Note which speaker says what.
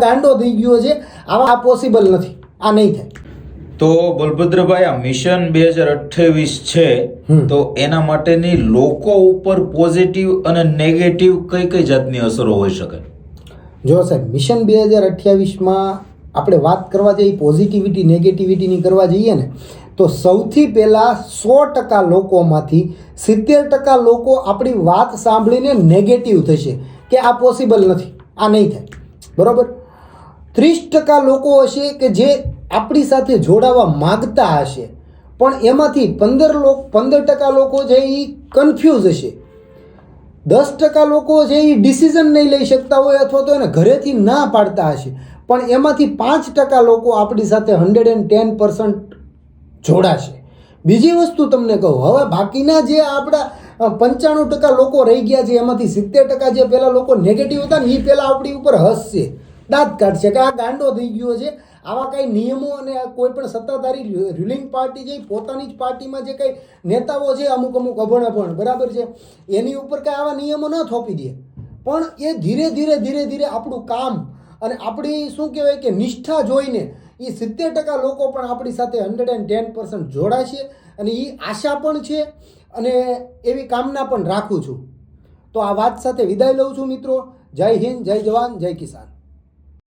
Speaker 1: ગાંડો થઈ ગયો છે. આવા આ પોસિબલ નથી. આ નહીં થાય.
Speaker 2: તો બલભદ્રભાઈ આ મિશન બે હજાર અઠ્ઠાવીસ છે. તો એના માટેની લોકો ઉપર પોઝિટિવ અને નેગેટિવ કઈ કઈ જાતની અસરો હોઈ શકે?
Speaker 1: જો સાહેબ મિશન બે હજાર અઠ્યાવીસમાં આપણે વાત કરવા જઈએ પોઝિટિવિટી નેગેટિવિટીની કરવા જઈએ ને તો સૌથી પહેલાં સો ટકા લોકોમાંથી સિત્તેર ટકા લોકો આપણી વાત સાંભળીને નેગેટિવ થશે કે આ પોસિબલ નથી. આ નહીં થાય. બરાબર? ત્રીસ ટકા લોકો હશે કે જે આપણી સાથે જોડાવા માગતા હશે. પણ એમાંથી પંદર લોક, પંદર ટકા લોકો છે એ કન્ફ્યુઝ હશે. દસ ટકા લોકો છે એ ડિસિઝન નહીં લઈ શકતા હોય અથવા તો એને ઘરેથી ના પાડતા હશે. પણ એમાંથી પાંચ ટકા લોકો આપણી સાથે હંડ્રેડ એન્ડ ટેન પર્સન્ટ જોડાશે. બીજી વસ્તુ તમને કહું, હવે બાકીના જે આપણા પંચાણું ટકા લોકો રહી ગયા છે, એમાંથી સિત્તેર ટકા જે પહેલાં લોકો નેગેટિવ હતા ને એ પહેલાં આપણી ઉપર હસશે. દાંત કાઢશે, કે આ ગાંડો થઈ ગયો છે. આવા કાંઈ નિયમો અને કોઈ પણ સત્તાધારી રૂલિંગ પાર્ટી જે પોતાની જ પાર્ટીમાં જે કંઈ નેતાઓ છે, અમુક અમુક અભણ અભણ, બરાબર છે? એની ઉપર કાંઈ આવા નિયમો ન થોપી દે. પણ એ ધીરે ધીરે ધીરે ધીરે આપણું કામ અને આપણી શું કહેવાય કે નિષ્ઠા જોઈને એ સિત્તેર ટકા લોકો પણ આપણી સાથે હંડ્રેડ એન્ડ ટેન પર્સન્ટ જોડાશે અને એ આશા પણ છે અને એવી કામના પણ રાખું છું. તો આ વાત સાથે વિદાય લઉં છું મિત્રો. જય હિન્દ, જય જવાન, જય કિસાન.